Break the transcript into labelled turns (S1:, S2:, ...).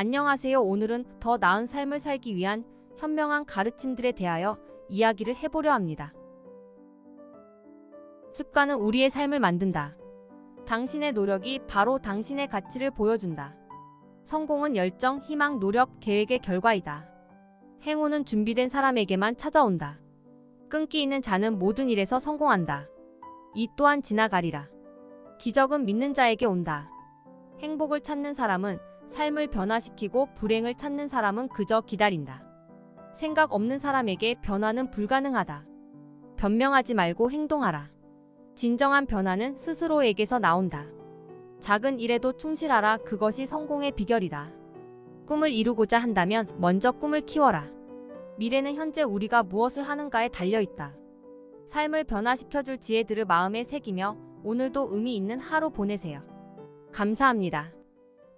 S1: 안녕하세요. 오늘은 더 나은 삶을 살기 위한 현명한 가르침들에 대하여 이야기를 해보려 합니다. 습관은 우리의 삶을 만든다. 당신의 노력이 바로 당신의 가치를 보여준다. 성공은 열정, 희망, 노력, 계획의 결과이다. 행운은 준비된 사람에게만 찾아온다. 끈기 있는 자는 모든 일에서 성공한다. 이 또한 지나가리라. 기적은 믿는 자에게 온다. 행복을 찾는 사람은 삶을 변화시키고 불행을 찾는 사람은 그저 기다린다. 생각 없는 사람에게 변화는 불가능하다. 변명하지 말고 행동하라. 진정한 변화는 스스로에게서 나온다. 작은 일에도 충실하라. 그것이 성공의 비결이다. 꿈을 이루고자 한다면 먼저 꿈을 키워라. 미래는 현재 우리가 무엇을 하는가에 달려 있다. 삶을 변화시켜줄 지혜들을 마음에 새기며 오늘도 의미 있는 하루 보내세요. 감사합니다.